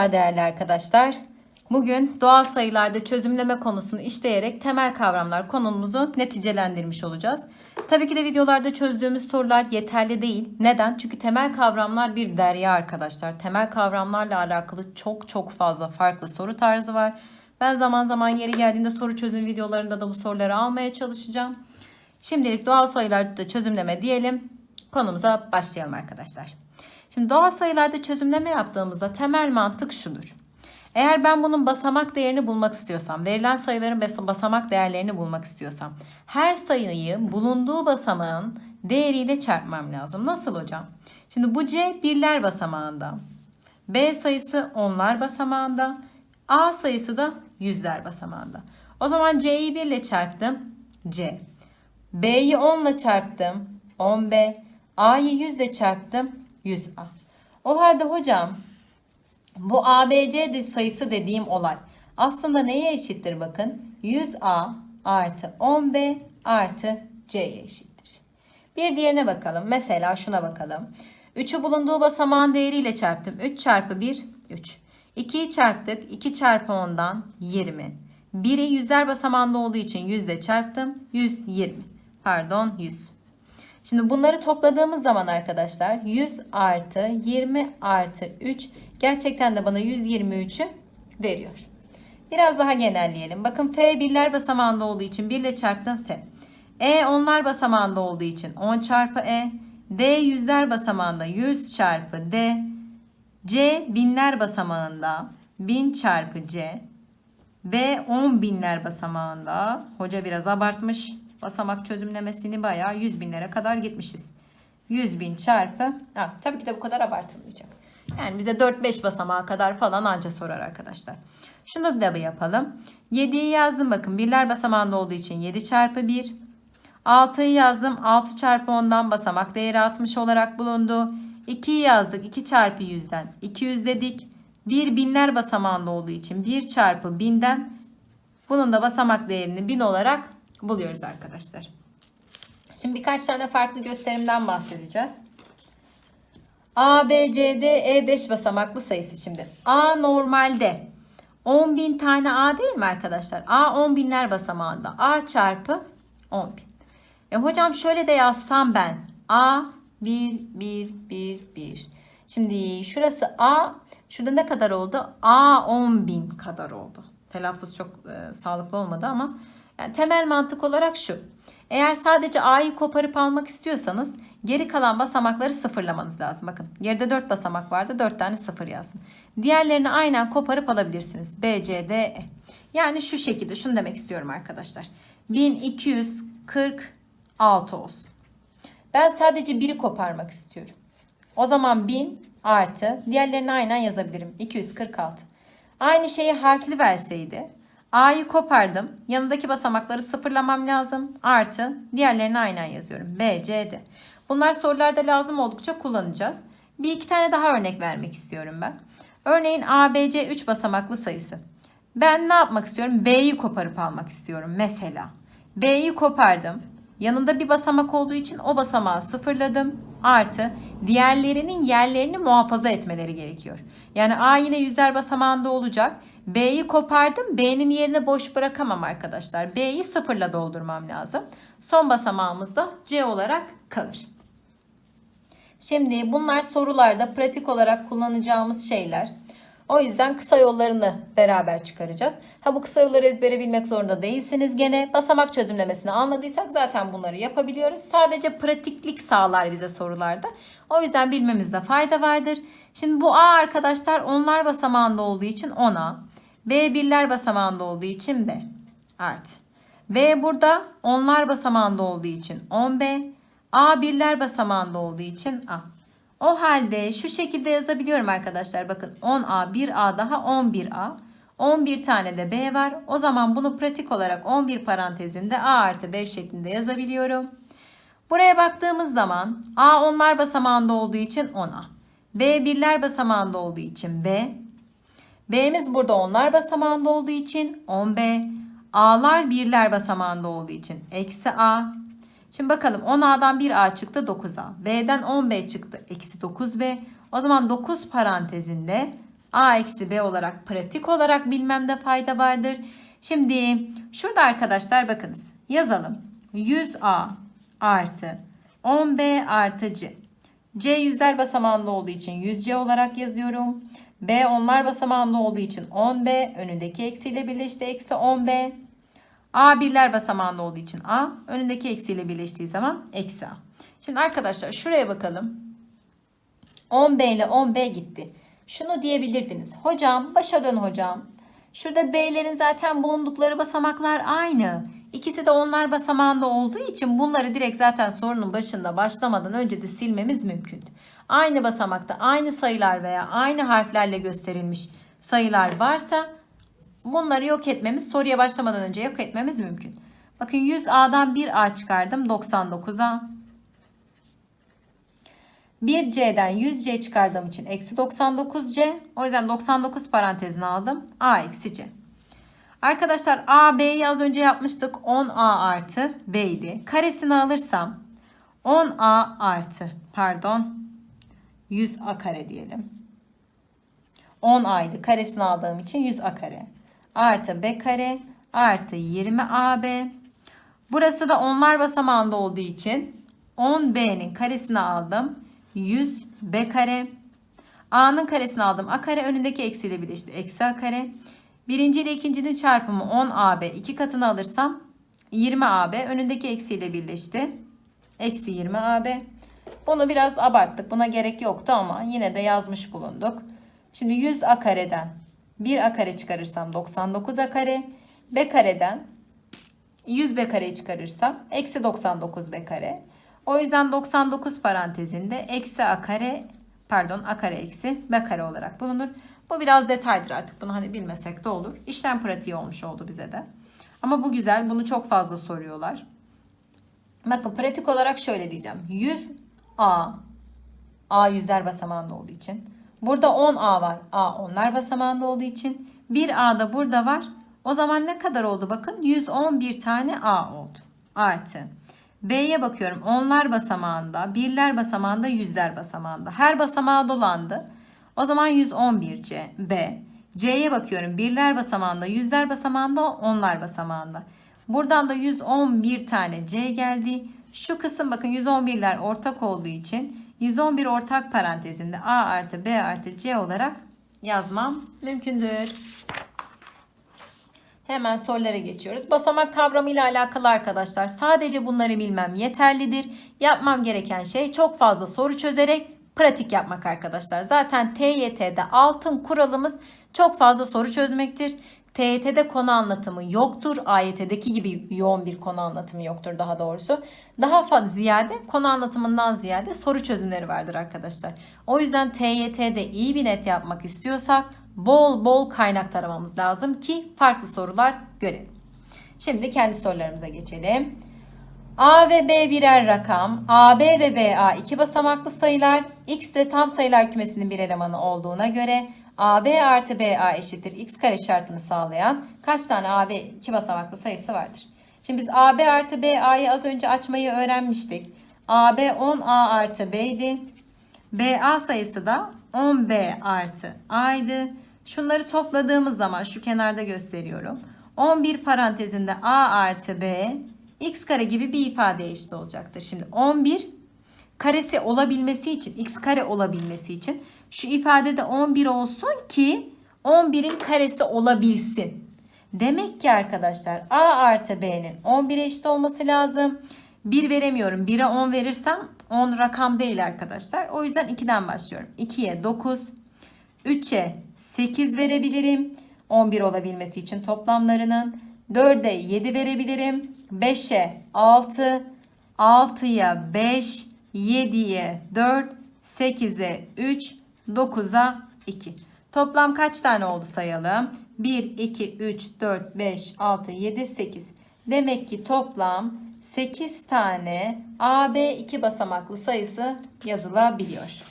Merhabalar değerli arkadaşlar. Bugün doğal sayılarda çözümleme konusunu işleyerek temel kavramlar konumuzu neticelendirmiş olacağız. Tabii ki de videolarda çözdüğümüz sorular yeterli değil. Neden? Çünkü temel kavramlar bir derya arkadaşlar. Temel kavramlarla alakalı çok çok fazla farklı soru tarzı var. Ben zaman zaman yeri geldiğinde soru çözüm videolarında da bu soruları almaya çalışacağım. Şimdilik doğal sayılarda çözümleme diyelim. Konumuza başlayalım arkadaşlar. Şimdi doğal sayılarda çözümleme yaptığımızda temel mantık şudur. Eğer ben bunun basamak değerini bulmak istiyorsam, verilen sayıların bas- basamak değerlerini bulmak istiyorsam, her sayıyı bulunduğu basamağın değeriyle çarpmam lazım. Nasıl hocam? Şimdi bu C birler basamağında, B sayısı onlar basamağında, A sayısı da yüzler basamağında. O zaman C'yi 1 ile çarptım, C. B'yi 10 ile çarptım, 10B. A'yı 100 ile çarptım, 100A. O halde hocam bu ABC sayısı dediğim olay aslında neye eşittir bakın? 100A artı 10B artı C'ye eşittir. Bir diğerine bakalım. Mesela şuna bakalım. 3'ü bulunduğu basamağın değeriyle çarptım. 3 çarpı 1 3. 2'yi çarptık. 2 çarpı 10'dan 20. 1'i yüzler basamağında olduğu için 100 ile çarptım. 120. Pardon 100. Şimdi bunları topladığımız zaman arkadaşlar 100 artı 20 artı 3 gerçekten de bana 123'ü veriyor. Biraz daha genelleyelim. Bakın F birler basamağında olduğu için 1 ile çarptım F. E onlar basamağında olduğu için 10 çarpı E. D yüzler basamağında 100 çarpı D. C binler basamağında 1000 çarpı C. B 10 binler basamağında. Hoca biraz abartmış. Basamak çözümlemesini bayağı 100 binlere kadar gitmişiz. 100 bin çarpı. Ha, tabii ki de bu kadar abartılmayacak. Yani bize 4-5 basamağa kadar falan anca sorar arkadaşlar. Şunu da bir yapalım. 7'yi yazdım bakın. Birler basamağında olduğu için 7 çarpı 1. 6'yı yazdım. 6 çarpı 10'dan basamak değeri 60 olarak bulundu. 2'yi yazdık. 2 çarpı 100'den 200 dedik. 1 binler basamağında olduğu için 1 çarpı 1000'den bunun da basamak değerini 1000 olarak buluyoruz arkadaşlar. Şimdi birkaç tane farklı gösterimden bahsedeceğiz. A, B, C, D, E 5 basamaklı sayısı şimdi. A normalde 10 bin tane A değil mi arkadaşlar? A 10 binler basamağında. A çarpı 10 bin. E hocam şöyle de yazsam ben. A 1, 1, 1, 1. Şimdi şurası A. Şurada ne kadar oldu? A 10 bin kadar oldu. Telaffuz çok e, sağlıklı olmadı ama yani temel mantık olarak şu. Eğer sadece A'yı koparıp almak istiyorsanız geri kalan basamakları sıfırlamanız lazım. Bakın geride 4 basamak vardı. 4 tane sıfır yazdım. Diğerlerini aynen koparıp alabilirsiniz. B, C, D, E. Yani şu şekilde şunu demek istiyorum arkadaşlar. 1246 olsun. Ben sadece biri koparmak istiyorum. O zaman 1000 artı diğerlerini aynen yazabilirim. 246. Aynı şeyi harfli verseydi A'yı kopardım. Yanındaki basamakları sıfırlamam lazım. Artı diğerlerini aynen yazıyorum. B, C, D. Bunlar sorularda lazım oldukça kullanacağız. Bir iki tane daha örnek vermek istiyorum ben. Örneğin A, B, C 3 basamaklı sayısı. Ben ne yapmak istiyorum? B'yi koparıp almak istiyorum mesela. B'yi kopardım. Yanında bir basamak olduğu için o basamağı sıfırladım. Artı diğerlerinin yerlerini muhafaza etmeleri gerekiyor. Yani A yine yüzler basamağında olacak. B'yi kopardım. B'nin yerine boş bırakamam arkadaşlar. B'yi sıfırla doldurmam lazım. Son basamağımız da C olarak kalır. Şimdi bunlar sorularda pratik olarak kullanacağımız şeyler. O yüzden kısa yollarını beraber çıkaracağız. Ha bu kısa yolları ezbere bilmek zorunda değilsiniz gene. Basamak çözümlemesini anladıysak zaten bunları yapabiliyoruz. Sadece pratiklik sağlar bize sorularda. O yüzden bilmemizde fayda vardır. Şimdi bu A arkadaşlar onlar basamağında olduğu için 10A. B birler basamağında olduğu için B. Artı. B burada onlar basamağında olduğu için 10B. A birler basamağında olduğu için A. O halde şu şekilde yazabiliyorum arkadaşlar. Bakın 10A, 1A daha 11A. 11 tane de B var. O zaman bunu pratik olarak 11 parantezinde A artı B şeklinde yazabiliyorum. Buraya baktığımız zaman A onlar basamağında olduğu için 10A. B birler basamağında olduğu için B. B'miz burada onlar basamağında olduğu için 10B. A'lar birler basamağında olduğu için eksi A. Şimdi bakalım 10A'dan 1A çıktı 9A. B'den 10B çıktı eksi 9B. O zaman 9 parantezinde A eksi B olarak pratik olarak bilmemde fayda vardır. Şimdi şurada arkadaşlar bakınız yazalım. 100A artı 10B artı C. C yüzler basamağında olduğu için 100C olarak yazıyorum. B onlar basamağında olduğu için 10B önündeki eksiyle birleşti eksi 10B. A birler basamağında olduğu için A önündeki eksiyle birleştiği zaman eksi A. Şimdi arkadaşlar şuraya bakalım. 10B ile 10B gitti. Şunu diyebilirdiniz. Hocam başa dön hocam. Şurada B'lerin zaten bulundukları basamaklar aynı. İkisi de onlar basamağında olduğu için bunları direkt zaten sorunun başında başlamadan önce de silmemiz mümkün. Aynı basamakta aynı sayılar veya aynı harflerle gösterilmiş sayılar varsa bunları yok etmemiz soruya başlamadan önce yok etmemiz mümkün. Bakın 100A'dan 1A çıkardım 99A. 1C'den 100C çıkardığım için eksi 99C. O yüzden 99 parantezine aldım. A eksi C. Arkadaşlar A, B'yi az önce yapmıştık. 10A artı B idi. Karesini alırsam 10A artı pardon 100A kare diyelim. 10A'ydı. Karesini aldığım için 100A kare. Artı B kare artı 20AB. Burası da onlar basamağında olduğu için 10B'nin karesini aldım. 100 B kare. A'nın karesini aldım. A kare önündeki eksiyle birleşti. Eksi A kare. Birinci ile ikincinin çarpımı 10 AB. iki katını alırsam 20 AB. Önündeki eksiyle birleşti. Eksi 20 AB. Bunu biraz abarttık. Buna gerek yoktu ama yine de yazmış bulunduk. Şimdi 100 A kareden 1 A kare çıkarırsam 99 A kare. B kareden 100 B kareyi çıkarırsam eksi 99 B kare. O yüzden 99 parantezinde eksi a kare pardon a kare eksi b kare olarak bulunur. Bu biraz detaydır artık bunu hani bilmesek de olur. İşlem pratiği olmuş oldu bize de. Ama bu güzel bunu çok fazla soruyorlar. Bakın pratik olarak şöyle diyeceğim. 100 a a yüzler basamağında olduğu için. Burada 10 a var. a onlar basamağında olduğu için. 1 a da burada var. O zaman ne kadar oldu bakın 111 tane a oldu. Artı. B'ye bakıyorum. Onlar basamağında, birler basamağında, yüzler basamağında. Her basamağa dolandı. O zaman 111 C, B. C'ye bakıyorum. Birler basamağında, yüzler basamağında, onlar basamağında. Buradan da 111 tane C geldi. Şu kısım bakın 111'ler ortak olduğu için 111 ortak parantezinde A artı B artı C olarak yazmam mümkündür. Hemen sorulara geçiyoruz. Basamak kavramı ile alakalı arkadaşlar sadece bunları bilmem yeterlidir. Yapmam gereken şey çok fazla soru çözerek pratik yapmak arkadaşlar. Zaten TYT'de altın kuralımız çok fazla soru çözmektir. TYT'de konu anlatımı yoktur. AYT'deki gibi yoğun bir konu anlatımı yoktur daha doğrusu. Daha fazla ziyade konu anlatımından ziyade soru çözümleri vardır arkadaşlar. O yüzden TYT'de iyi bir net yapmak istiyorsak bol bol kaynak taramamız lazım ki farklı sorular görelim. Şimdi kendi sorularımıza geçelim. A ve B birer rakam, AB ve BA iki basamaklı sayılar, X de tam sayılar kümesinin bir elemanı olduğuna göre AB artı BA eşittir X kare şartını sağlayan kaç tane AB iki basamaklı sayısı vardır? Şimdi biz AB artı BA'yı az önce açmayı öğrenmiştik. AB 10A artı B'ydi. BA sayısı da 10B artı A'ydı. Şunları topladığımız zaman şu kenarda gösteriyorum. 11 parantezinde A artı B x kare gibi bir ifade eşit olacaktır. Şimdi 11 karesi olabilmesi için x kare olabilmesi için şu ifadede 11 olsun ki 11'in karesi olabilsin. Demek ki arkadaşlar A artı B'nin 11'e eşit olması lazım. 1 veremiyorum. 1'e 10 verirsem 10 rakam değil arkadaşlar. O yüzden 2'den başlıyorum. 2'ye 9, 3'e 8 verebilirim. 11 olabilmesi için toplamlarının. 4'e 7 verebilirim. 5'e 6, 6'ya 5, 7'ye 4, 8'e 3, 9'a 2. Toplam kaç tane oldu sayalım? 1, 2, 3, 4, 5, 6, 7, 8. Demek ki toplam 8 tane AB iki basamaklı sayısı yazılabiliyor.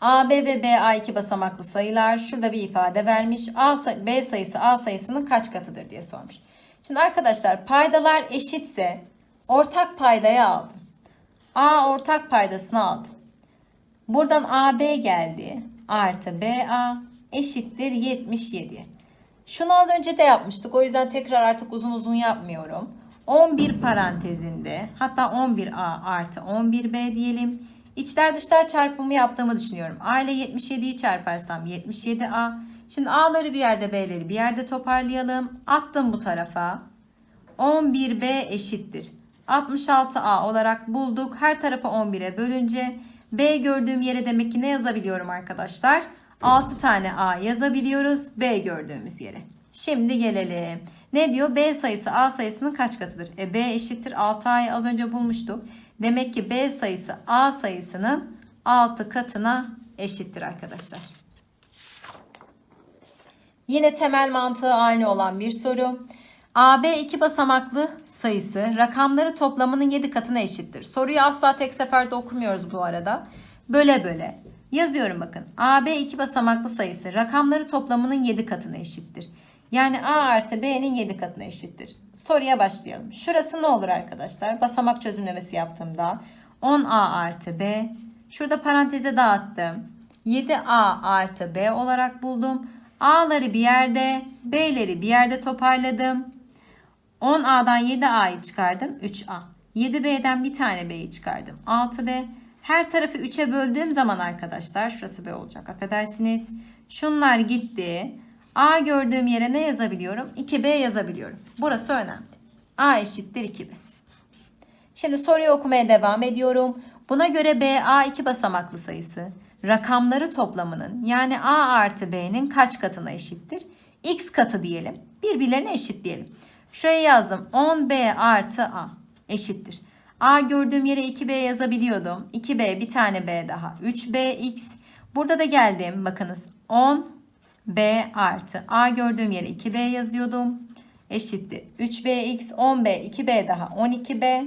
AB ve BA iki basamaklı sayılar. Şurada bir ifade vermiş. A, B sayısı A sayısının kaç katıdır diye sormuş. Şimdi arkadaşlar paydalar eşitse ortak paydayı aldım. A ortak paydasını aldım. Buradan AB geldi. artı BA eşittir 77. Şunu az önce de yapmıştık. O yüzden tekrar artık uzun uzun yapmıyorum. 11 parantezinde hatta 11A artı 11B diyelim. İçler dışlar çarpımı yaptığımı düşünüyorum. A ile 77'yi çarparsam 77A. Şimdi A'ları bir yerde B'leri bir yerde toparlayalım. Attım bu tarafa. 11B eşittir. 66A olarak bulduk. Her tarafı 11'e bölünce B gördüğüm yere demek ki ne yazabiliyorum arkadaşlar? 6 tane A yazabiliyoruz B gördüğümüz yere. Şimdi gelelim. Ne diyor? B sayısı A sayısının kaç katıdır? E, B eşittir 6A'yı az önce bulmuştuk. Demek ki B sayısı A sayısının 6 katına eşittir arkadaşlar. Yine temel mantığı aynı olan bir soru. AB iki basamaklı sayısı rakamları toplamının 7 katına eşittir. Soruyu asla tek seferde okumuyoruz bu arada. Böle böle. Yazıyorum bakın. AB iki basamaklı sayısı rakamları toplamının 7 katına eşittir. Yani A artı B'nin 7 katına eşittir. Soruya başlayalım. Şurası ne olur arkadaşlar? Basamak çözümlemesi yaptığımda 10A artı B. Şurada paranteze dağıttım. 7A artı B olarak buldum. A'ları bir yerde, B'leri bir yerde toparladım. 10A'dan 7A'yı çıkardım. 3A. 7B'den bir tane B'yi çıkardım. 6B. Her tarafı 3'e böldüğüm zaman arkadaşlar şurası B olacak. Affedersiniz. Şunlar gitti. A gördüğüm yere ne yazabiliyorum? 2B yazabiliyorum. Burası önemli. A eşittir 2B. Şimdi soruyu okumaya devam ediyorum. Buna göre BA iki basamaklı sayısı rakamları toplamının yani A artı B'nin kaç katına eşittir? X katı diyelim. Birbirlerine eşit diyelim. Şuraya yazdım. 10B artı A eşittir. A gördüğüm yere 2B yazabiliyordum. 2B bir tane B daha. 3BX. Burada da geldim. Bakınız 10B artı A gördüğüm yere 2B yazıyordum. Eşittir. 3BX 10B 2B daha 12B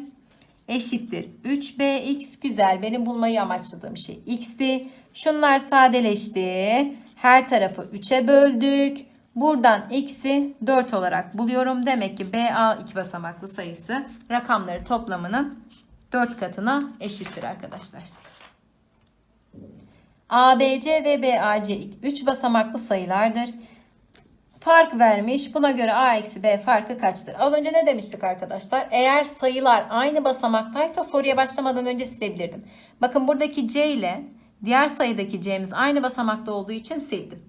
eşittir. 3bx güzel benim bulmayı amaçladığım şey x'ti. Şunlar sadeleşti. Her tarafı 3'e böldük. Buradan x'i 4 olarak buluyorum. Demek ki BA iki basamaklı sayısı rakamları toplamının 4 katına eşittir arkadaşlar. ABC ve BAC 3 basamaklı sayılardır. Fark vermiş. Buna göre A eksi B farkı kaçtır? Az önce ne demiştik arkadaşlar? Eğer sayılar aynı basamaktaysa soruya başlamadan önce silebilirdim. Bakın buradaki C ile diğer sayıdaki C'miz aynı basamakta olduğu için sildim.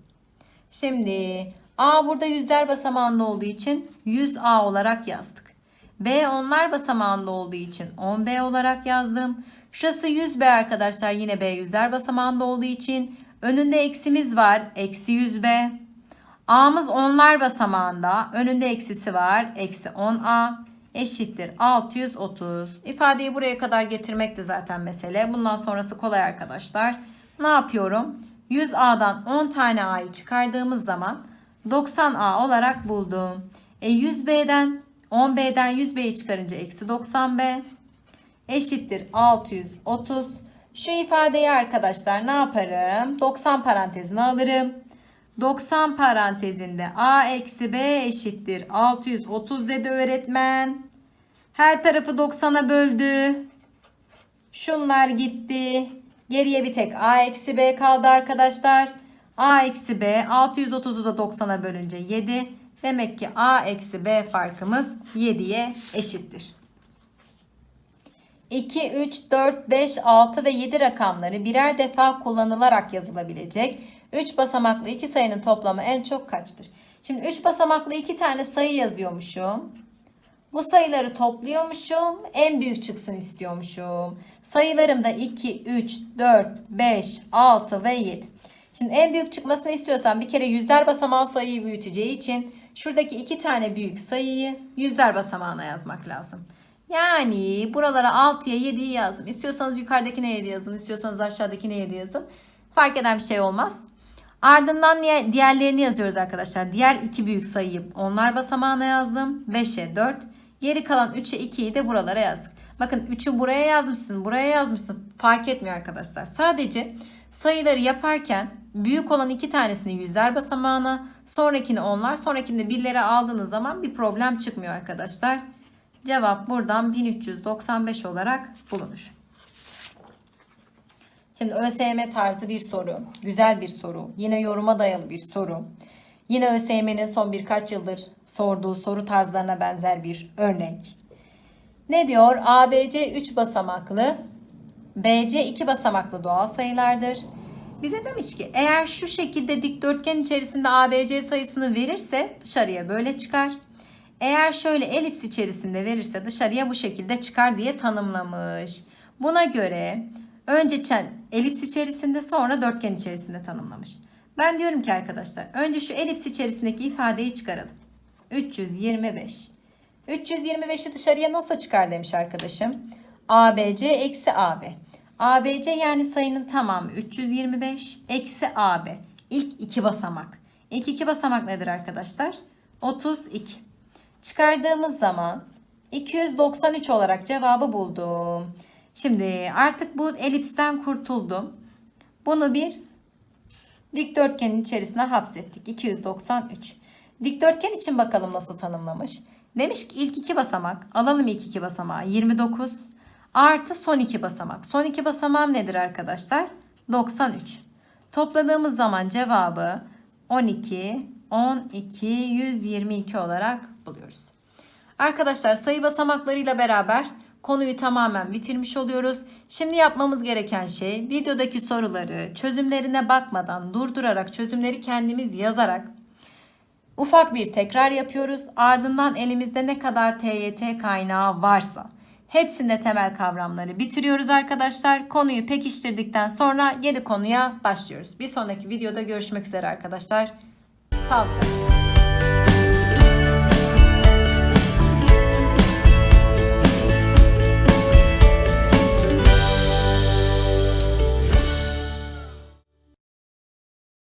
Şimdi A burada yüzler basamağında olduğu için 100A olarak yazdık. B onlar basamağında olduğu için 10B olarak yazdım. Şurası 100B arkadaşlar yine B yüzler basamağında olduğu için önünde eksimiz var. Eksi 100B. A'mız onlar basamağında. Önünde eksisi var. Eksi 10A eşittir 630. İfadeyi buraya kadar getirmek de zaten mesele. Bundan sonrası kolay arkadaşlar. Ne yapıyorum? 100A'dan 10 tane A'yı çıkardığımız zaman 90A olarak buldum. E 100B'den 10B'den 100B'yi çıkarınca eksi 90B eşittir 630. Şu ifadeyi arkadaşlar ne yaparım? 90 parantezine alırım. 90 parantezinde a eksi b eşittir 630 dedi öğretmen. Her tarafı 90'a böldü. Şunlar gitti. Geriye bir tek a eksi b kaldı arkadaşlar. A eksi b 630'u da 90'a bölünce 7. Demek ki a eksi b farkımız 7'ye eşittir. 2, 3, 4, 5, 6 ve 7 rakamları birer defa kullanılarak yazılabilecek 3 basamaklı iki sayının toplamı en çok kaçtır? Şimdi 3 basamaklı iki tane sayı yazıyormuşum. Bu sayıları topluyormuşum. En büyük çıksın istiyormuşum. Sayılarım da 2, 3, 4, 5, 6 ve 7. Şimdi en büyük çıkmasını istiyorsam bir kere yüzler basamağı sayıyı büyüteceği için şuradaki iki tane büyük sayıyı yüzler basamağına yazmak lazım. Yani buralara 6'ya 7'yi yazdım. İstiyorsanız yukarıdakine 7 yazın. istiyorsanız aşağıdakine 7 yazın. Fark eden bir şey olmaz. Ardından diğerlerini yazıyoruz arkadaşlar. Diğer iki büyük sayıyı onlar basamağına yazdım. 5'e 4. Geri kalan 3'e 2'yi de buralara yazdık. Bakın 3'ü buraya yazmışsın, buraya yazmışsın. Fark etmiyor arkadaşlar. Sadece sayıları yaparken büyük olan iki tanesini yüzler basamağına, sonrakini onlar, sonrakini de birlere aldığınız zaman bir problem çıkmıyor arkadaşlar. Cevap buradan 1395 olarak bulunur. Şimdi ÖSYM tarzı bir soru. Güzel bir soru. Yine yoruma dayalı bir soru. Yine ÖSYM'nin son birkaç yıldır sorduğu soru tarzlarına benzer bir örnek. Ne diyor? ABC 3 basamaklı, BC 2 basamaklı doğal sayılardır. Bize demiş ki eğer şu şekilde dikdörtgen içerisinde ABC sayısını verirse dışarıya böyle çıkar. Eğer şöyle elips içerisinde verirse dışarıya bu şekilde çıkar diye tanımlamış. Buna göre önce çen- elips içerisinde sonra dörtgen içerisinde tanımlamış. Ben diyorum ki arkadaşlar önce şu elips içerisindeki ifadeyi çıkaralım. 325. 325'i dışarıya nasıl çıkar demiş arkadaşım. ABC eksi AB. ABC yani sayının tamamı 325 eksi AB. İlk iki basamak. İlk iki basamak nedir arkadaşlar? 32. Çıkardığımız zaman 293 olarak cevabı buldum. Şimdi artık bu elipsten kurtuldum. Bunu bir dikdörtgenin içerisine hapsettik. 293. Dikdörtgen için bakalım nasıl tanımlamış. Demiş ki ilk iki basamak alalım ilk iki basamağı 29 artı son iki basamak. Son iki basamağım nedir arkadaşlar? 93. Topladığımız zaman cevabı 12, 12, 122 olarak buluyoruz. Arkadaşlar sayı basamaklarıyla beraber konuyu tamamen bitirmiş oluyoruz. Şimdi yapmamız gereken şey videodaki soruları çözümlerine bakmadan durdurarak çözümleri kendimiz yazarak ufak bir tekrar yapıyoruz. Ardından elimizde ne kadar TYT kaynağı varsa hepsinde temel kavramları bitiriyoruz arkadaşlar. Konuyu pekiştirdikten sonra yeni konuya başlıyoruz. Bir sonraki videoda görüşmek üzere arkadaşlar. Sağlıcakla.